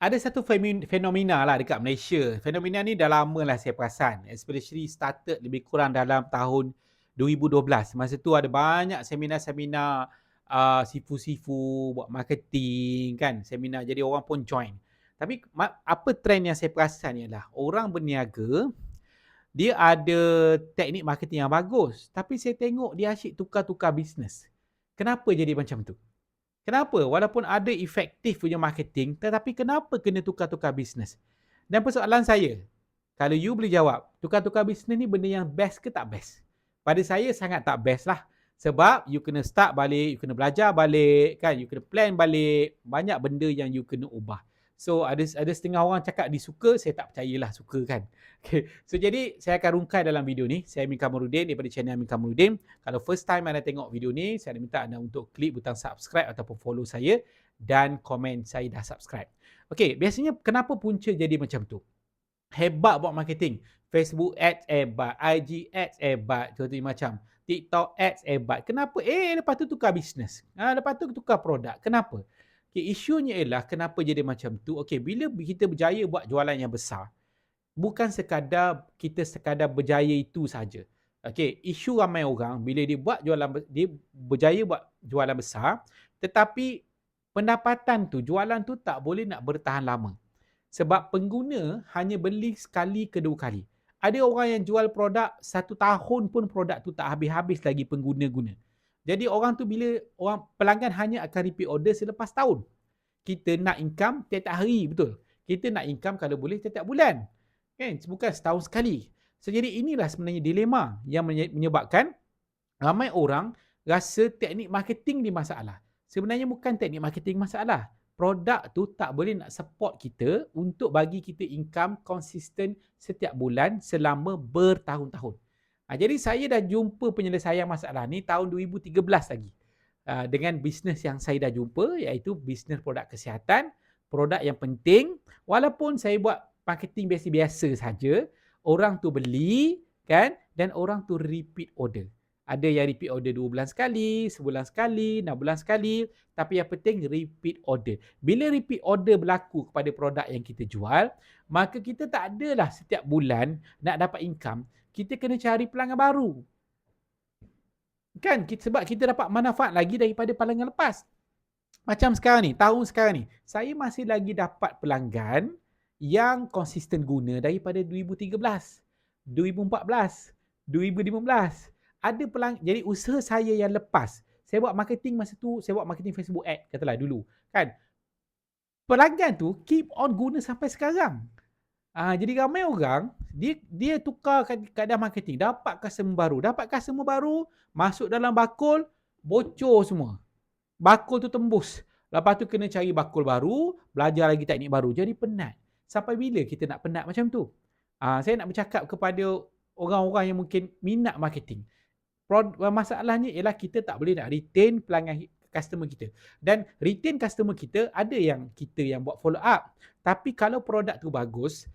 ada satu fenomena lah dekat Malaysia. Fenomena ni dah lama lah saya perasan. Especially started lebih kurang dalam tahun 2012. Masa tu ada banyak seminar-seminar uh, sifu-sifu buat marketing kan. Seminar jadi orang pun join. Tapi apa trend yang saya perasan ialah orang berniaga dia ada teknik marketing yang bagus. Tapi saya tengok dia asyik tukar-tukar bisnes. Kenapa jadi macam tu? Kenapa? Walaupun ada efektif punya marketing, tetapi kenapa kena tukar-tukar bisnes? Dan persoalan saya, kalau you boleh jawab, tukar-tukar bisnes ni benda yang best ke tak best? Pada saya sangat tak best lah. Sebab you kena start balik, you kena belajar balik, kan? You kena plan balik. Banyak benda yang you kena ubah. So ada ada setengah orang cakap dia suka, saya tak percayalah suka kan. Okay. So jadi saya akan rungkai dalam video ni. Saya Amin Kamarudin daripada channel Amin Kamarudin. Kalau first time anda tengok video ni, saya minta anda untuk klik butang subscribe ataupun follow saya dan komen saya dah subscribe. Okay, biasanya kenapa punca jadi macam tu? Hebat buat marketing. Facebook ads hebat, IG ads hebat, contohnya macam TikTok ads hebat. Kenapa? Eh, lepas tu tukar bisnes. Ha, lepas tu tukar produk. Kenapa? Okay, isunya ialah kenapa jadi macam tu. Okay, bila kita berjaya buat jualan yang besar, bukan sekadar kita sekadar berjaya itu saja. Okay, isu ramai orang bila dia buat jualan, dia berjaya buat jualan besar, tetapi pendapatan tu, jualan tu tak boleh nak bertahan lama. Sebab pengguna hanya beli sekali kedua kali. Ada orang yang jual produk satu tahun pun produk tu tak habis-habis lagi pengguna guna. Jadi orang tu bila orang pelanggan hanya akan repeat order selepas tahun. Kita nak income tiap-tiap hari betul. Kita nak income kalau boleh tiap-tiap bulan. Kan? Bukan setahun sekali. So, jadi inilah sebenarnya dilema yang menyebabkan ramai orang rasa teknik marketing di masalah. Sebenarnya bukan teknik marketing masalah. Produk tu tak boleh nak support kita untuk bagi kita income konsisten setiap bulan selama bertahun-tahun. Ha, jadi saya dah jumpa penyelesaian masalah ni tahun 2013 lagi. Uh, dengan bisnes yang saya dah jumpa iaitu bisnes produk kesihatan, produk yang penting walaupun saya buat marketing biasa-biasa saja, orang tu beli kan dan orang tu repeat order. Ada yang repeat order 2 bulan sekali, sebulan sekali, 6 bulan sekali, tapi yang penting repeat order. Bila repeat order berlaku kepada produk yang kita jual, maka kita tak adalah setiap bulan nak dapat income kita kena cari pelanggan baru. Kan? Sebab kita dapat manfaat lagi daripada pelanggan lepas. Macam sekarang ni, tahun sekarang ni, saya masih lagi dapat pelanggan yang konsisten guna daripada 2013, 2014, 2015. Ada pelanggan, jadi usaha saya yang lepas, saya buat marketing masa tu, saya buat marketing Facebook ad, katalah dulu. Kan? Pelanggan tu keep on guna sampai sekarang. Ah, jadi ramai orang dia dia tukar keadaan marketing, dapat customer baru, dapat customer baru, masuk dalam bakul, bocor semua. Bakul tu tembus. Lepas tu kena cari bakul baru, belajar lagi teknik baru. Jadi penat. Sampai bila kita nak penat macam tu? Ah, saya nak bercakap kepada orang-orang yang mungkin minat marketing. Masalahnya ialah kita tak boleh nak retain pelanggan customer kita. Dan retain customer kita ada yang kita yang buat follow up. Tapi kalau produk tu bagus,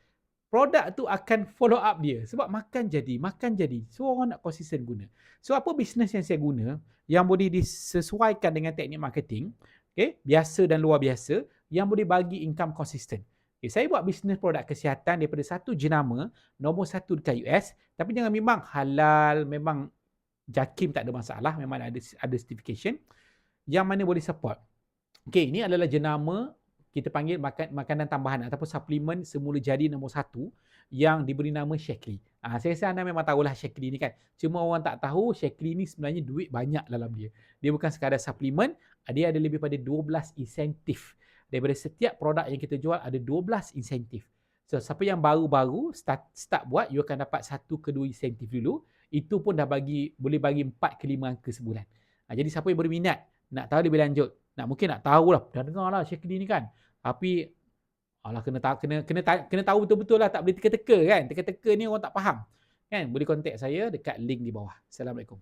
produk tu akan follow up dia sebab makan jadi makan jadi so orang nak konsisten guna so apa bisnes yang saya guna yang boleh disesuaikan dengan teknik marketing okay, biasa dan luar biasa yang boleh bagi income konsisten okay, saya buat bisnes produk kesihatan daripada satu jenama nombor satu dekat US tapi jangan memang halal memang JAKIM tak ada masalah memang ada ada certification yang mana boleh support Okay, ini adalah jenama kita panggil makan, makanan tambahan ataupun suplemen semula jadi nombor satu yang diberi nama Shakely. Ha, saya rasa anda memang tahulah Shakely ni kan. Cuma orang tak tahu Shakely ni sebenarnya duit banyak dalam dia. Dia bukan sekadar suplemen, dia ada lebih pada 12 insentif. Daripada setiap produk yang kita jual ada 12 insentif. So siapa yang baru-baru start, start buat, you akan dapat satu ke dua insentif dulu. Itu pun dah bagi boleh bagi 4 ke 5 angka sebulan. Ha, jadi siapa yang berminat nak tahu lebih lanjut, nak mungkin nak tahu lah, dah dengar lah Shakely ni kan. Tapi alah kena tahu kena kena kena tahu betul-betul lah tak boleh teka-teka kan. Teka-teka ni orang tak faham. Kan? Boleh kontak saya dekat link di bawah. Assalamualaikum.